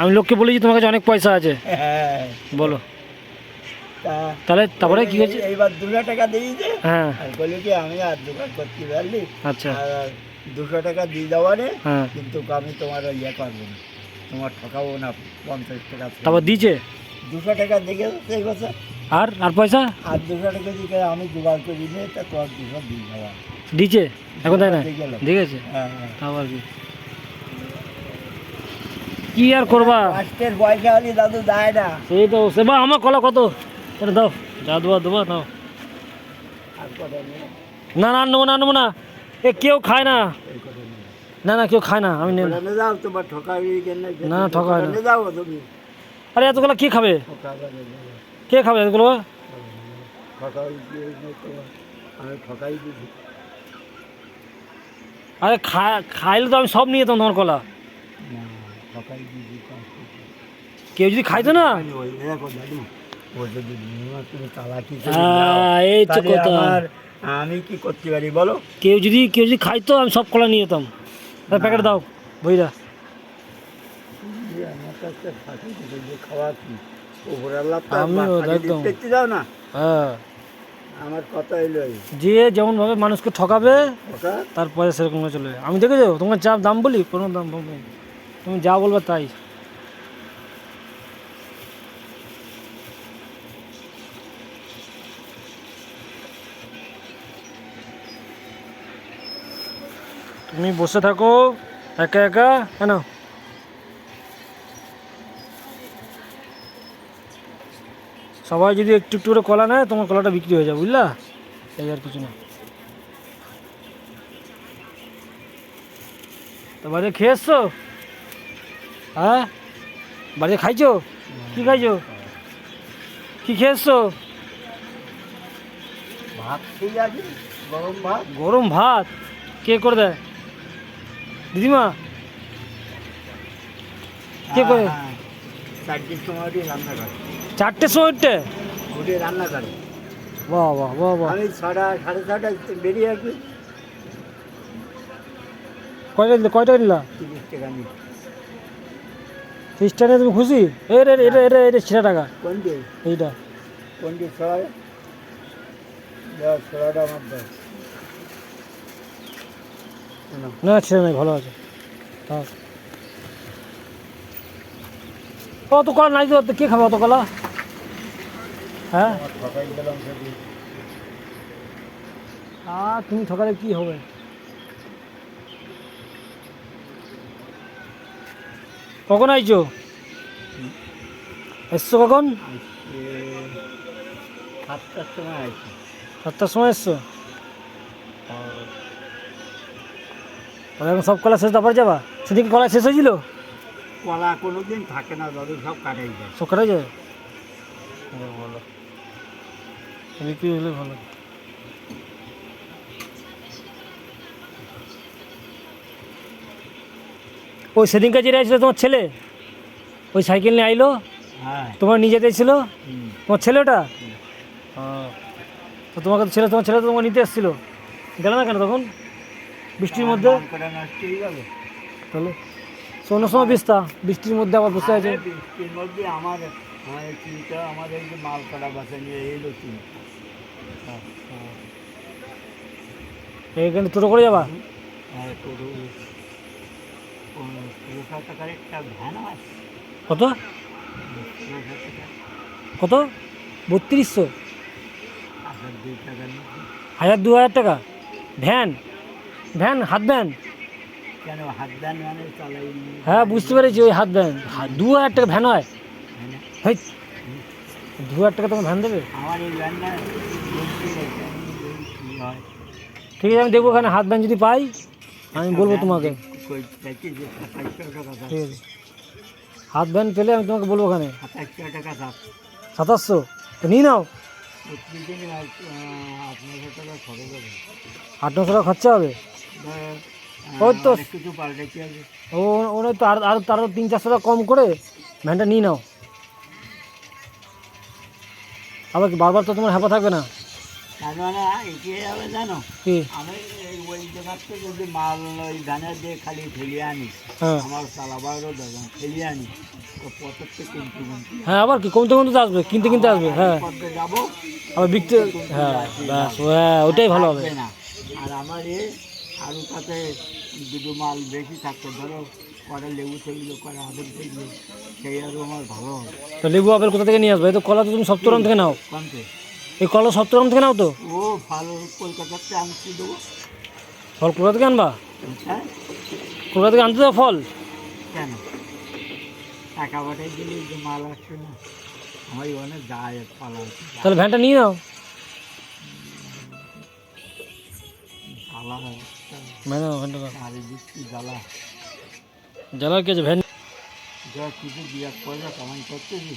আমি লোককে বলেছি তোমার কাছে অনেক পয়সা আছে। হ্যাঁ বলো তাহলে তারপরে কি হয়েছে? এইবার দুশো টাকা দিয়েছে হ্যাঁ। বলি কি আমি আর দোকান করতে পারলি। আচ্ছা। দুশো টাকা দিয়ে দেওয়া হ্যাঁ। কিন্তু আমি তোমার ইয়ে করব না। তোমার ঠকাবো না পঞ্চাশ টাকা তারপর দিয়েছে? দুশো টাকা দেখে সেই বছর আর আর পয়সা? আর দুশো টাকা দিকে আমি জোগাড় করে নিয়ে তা তোমার দুশো দিয়ে দেওয়া। দিয়েছে? এখন তাই না। ঠিক আছে হ্যাঁ হ্যাঁ। আবার কি। কি আর করবা? কষ্টের পয়সা হলে দাদু দেয় না। সেই তো সেবা আমার কলা কত? এটা দাও। যা দেওয়া দেবো নাও। না না নেব না নেব না। এ কেউ খায় না। না না কেউ খায় না। আমি নেব। না ঠকাবি না, আরে এতগুলো কে খাবে? কে খাবে এতগুলো ঠকাই ঠকাই আরে খাইলে তো আমি সব নিয়ে যেতাম তোমার কলা। ঠকাই কেউ যদি খাইতো না? দাও, এই তো তাহলে কথা। আমি কি করতে পারি বলো? কেউ যদি কেউ যদি খাইতো আমি সব কলা নিয়ে যেতাম। প্যাকেট দাও বইরা। যে হ্যাঁ। আমার কথা হইল এই যে যেমনভাবে মানুষকে ঠকাবে ওটা তার পয়সা সেরকম চলে আমি দেখেছ? তোমার যা দাম বলি কোনো দাম বলব না। তুমি যা বলবে তাই। তুমি বসে থাকো, একা একা, কেন? সবাই যদি একটু একটু করে কলা নেয়, তোমার কলাটা বিক্রি হয়ে যাবে, বুঝলা? এই আর কিছু না। তো বাড়ি খেয়ে এসছো হ্যাঁ? বাড়িতে খাইছো? কি খাইছো? কি খেয়ে এসছো ভাত গরম ভাত। গরম ভাত? কে করে দেয়? দিদিমা? কে করে। চারটের সময় ওটি রান্না করে চারটের সময় উঠতে ওটি রান্না করে বাহ বাহ বাহ বাহ। আমি ছটা সাড়ে ছটায় বেরিয়ে আসি। কয়টা কয়টা নিলা? তিরিশ টাকা তিরিশটা নিয়ে তুমি খুশি? এ রে এটা এটা এটা ছিটা টাকা। কোনটি এইটা। কোনটি ছড়ায় ছড়াটা আমার দাও। না। ছিটা নাই ভালো আছে। থাক। অত কলা নাই তো কে খাবে অত কলা? হ্যাঁ? আর তুমি ঠকালে কি হবে? কখন আইছো? এসছো কখন? সাতটার সময় আছি সাতটার সময় এসছো তাহলে এখন সব কলা শেষ তারপর যাবা? সেদিকে কলা শেষ হয়েছিল? কলা কোনো দিন থাকে না দাদু সব কাটাই যায়। সব কাটাই যাবে ভালো বিক্রি হলে ভালো? ওই সেদিনকার যেটা ছিল তোমার ছেলে ওই সাইকেল নিয়ে আইলো হ্যাঁ। তোমার নিয়ে যেতে হুম। তোমার ছেলেটা? তো তোমাকে তো ছেলে তোমার ছেলে তো তোমাকে নিতে এসেছিল। গেল না কেন তখন? বৃষ্টির মধ্যে? হয়ে যাবে তাহলে অন্য সময় বিস্তা বৃষ্টির মধ্যে আবার বসে আছে? আরে বৃষ্টির মধ্যে আমার আমার এই যে মাল কাটা বাসা নিয়ে এলো চিন্তা এখানে টোটো করে যাবা? আর পুরো ষোলো হাজার টাকার একটা ভ্যান হয় কত? ষোলো হাজার টাকা কত? বত্রিশশো। হাজার দুই টাকা নিচ্ছে হাজার দু হাজার টাকা। ভ্যান। ভ্যান, হাত ভ্যান? কেন হাত ভ্যান মানে চালাই হ্যাঁ বুঝতে পেরেছি, ওই হাত ভ্যান। হা- দু হাজার টাকা ভ্যান হয়। মানে হেই, দু হাজার টাকা তোমার ভ্যান দেবে? আমার এই ভ্যানটা চলছে রেখে আমি দেখি কী হয় ঠিক আছে, আমি দেখব ওখানে হাত ভ্যান যদি পাই, আমি বলব তোমাকে। ঠিক আছে। হাত ভ্যান পেলে আমি তোমাকে বলব ওখানে। সাতাশশো? তো নিয়ে নাও। আট নশো টাকা খরচা হবে? ওই তো। ও ওরা তো আর আরও তারও তিন চারশো টাকা কম করে ভ্যানটা নিয়ে নাও। আবার কি বারবার তো তোমার হ্যাপা থাকবে না? মানে এগিয়ে যাবে জানো? কি? আমি মাল ওই দিয়ে খালি হ্যাঁ। আমার কিনতে কিনতে হ্যাঁ আবার কি? কমতে কমতে আসবে কিনতে কিনতে আসবে হ্যাঁ। যাব আবার বিকতে হ্যাঁ ব্যাস হ্যাঁ ওটাই ভালো হবে। না। আর আমার এ আলু তাতে দুটো মাল বেশি থাকতো ধরো কটা লেবু থাকল কটা আপেল থাকল সেই আরও আমার ভালো হবে। তো লেবু আপেল কোথা থেকে নিয়ে আসবে? তো কলা তো তুমি সপ্তরম থেকে নাও। এই কলা সপ্তরম থেকে নাও তো? ও ভালো কলকাতাতে আনতে দেবো। ফল কলকাতা থেকে আনবা? হ্যাঁ? কলকাতা থেকে আনতে ফল? কেন? টাকা পাঠাই দিলে যে মাল আসছে না। আমার অনেক যায় আছে তাহলে ভ্যানটা নিয়ে নাও। জ্বালার কি আছে? ভ্যান যা কিছু বিরাট পয়সা কামাই করতেছি।